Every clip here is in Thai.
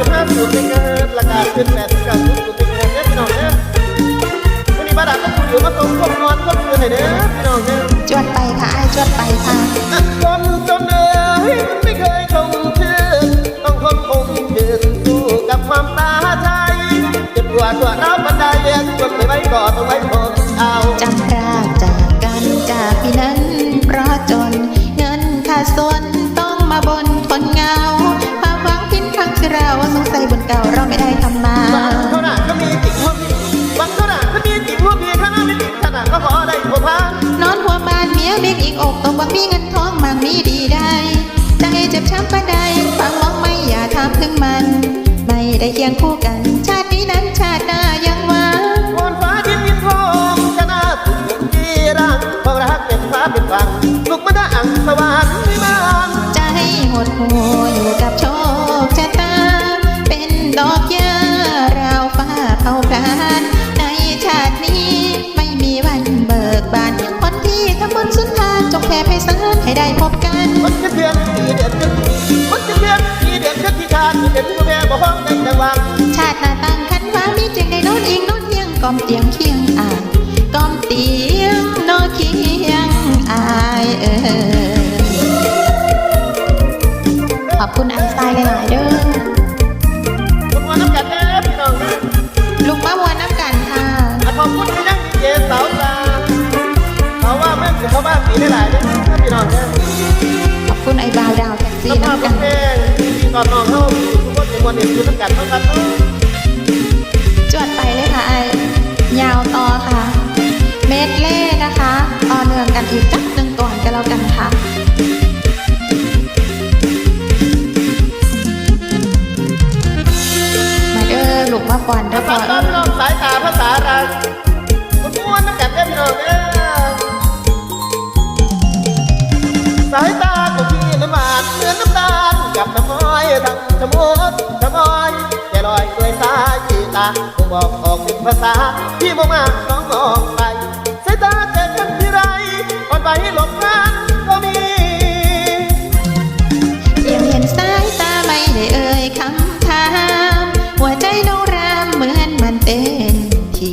จะห้ามสูตรในเงินราคาขึ้นแปดสิบเก้าสูตรในเงินเด้อพี่น้องเด้อวันนี้บ้านดาต้องคุณอยู่มาตรงพวกนอนพวกคืนไหนเด้อพี่น้องเด้อจวดไปค่ะไอ้จวดไปค่ะจนจนเอ้ยมันไม่เคยคงชื่นต้องคงคงยืนสู้กับความตาใจเจ็บปวดตัวร้าวบันไดเย็นจนไม่ไหวก็ต้องไว้พอ สงสัยบนเก่าเราไม่ได้ทำมาบางเท่านั้นก็มีติ่งหัวพี่บางเท่านั้นก็มีติ่งหัวพี่ข้างหน้าไม่ติดขนาดก็ขอได้ผัวพันนอนหัวบานเมียเบียกอีกอกตกบังมีเงินทองมั่งมีดีได้ใจเจ็บช้ำปานใดฟังมองไม่อย่าทำถึงมัน ไม่ได้เคียงคู่กัน ชาตินี้นั้นชาติหน้ายังหวางวอนฟ้าดินดินทองชนะสุดที่รักความรักเป็นฟ้าเป็นฟังสุขมันได้อังสวรรค์ เด็ดผู้แม่บ่ห้องในจังหวังชาติหน้าต่างคันฟ้ามีจึงได้นอนอิงนอนเฮียงกอมเตียงเคียงอ่างกอมเตียงนอนเคียงอายเออขอบคุณไอซ์ไซด์หลายๆเด้อคนวันน้ำกัดแน่พี่น้องนะลุงป้ามวนน้ำกันค่ะอะขอบคุณที่ยังดีเจสาวตาเขาว่าแม่งจะเขาบ้านปีได้หลายเลยพี่น้องนะขอบคุณไอ้บาวดาวแท็กซี่สภาพน้ำรกัถนเพลงที่ ตอนน้องเขาทุกคนเป็นวันเด็กคือน้ำกัดทั้งกันเนาะจวดไปเลยค่ะไอยาวต่อค่ะ เมดเล่นะคะต่อเนื่องกันอีกจักหนึ่งก่อนกันแล้วกันค่ะมาเด้อลูกมาก่อนเด้อพ่อษาพี่น้องสายตาภาษารักคนม้วนน้ำกัดแน่พี่น้องเอ้ยสายตา ทั้งชะมดชะมอยแกลอยด้วยสายตาคงบอกออกเป็นภาษา ที่มองมาน้องมองไปสายตาเจอกันที่ไรก่อนไปหลบกันก็มีเพียงเห็นสายตาไม่ได้เอ่ยคำถามหัวใจน้องรามเหมือนมันเต้นที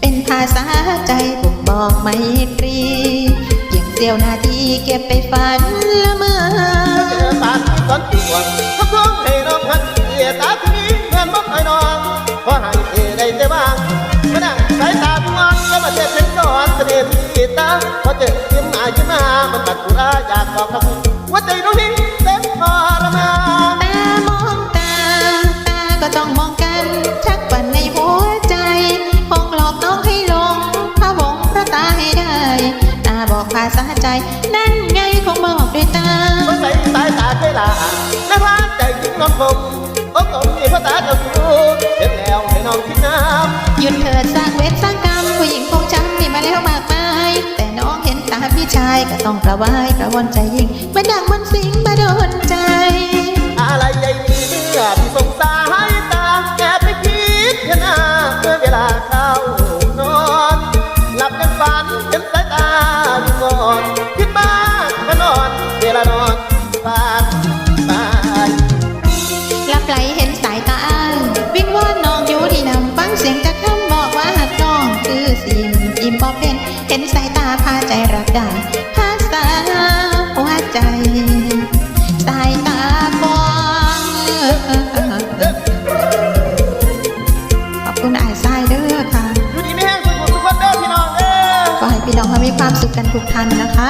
เป็นภาษาใจบ่งบอกไม่ตรีเพียงเสี้ยวนาทีเก็บไปฝันละเมอเจอสารที่สอนตัวทับท้ พอเจอยิ้มหน้ายิ้มหน้ามันตัดกุราอยากบอกกับว่าใจน้องนี้เต็มทรมานตามองตาตาก็ต้องมองกันชักปั่นในหัวใจคงหลอกน้องให้หลงพะวงพระตาให้ได้ ตาบอกภาษาใจ นั่นไงคงบอกด้วยตาสงสัยสายตาเคยลาและพาใจยิ้มน้องคมโอ้ตรงนี้ภาษาจ้าสู้เห็นแล้วให้น้องคิดน้ำหยุดเถิดสร้างเวทสร้างก พี่ชายก็ต้องกระวายกระวนใจยิ่งมาดังมันสิงมาโดนใจ อะไรใหญ่มีเมื่อพี่สงสาย ได้ภาษาหัวใจ สายตากว้างขอบคุณไอ้ายไส้เด้อค่ะอยู่ดีไม่แห้งสุดทุกคนเด้อพี่น้องเด้อ ขอให้พี่น้องมีความสุขกันทุกท่านนะคะ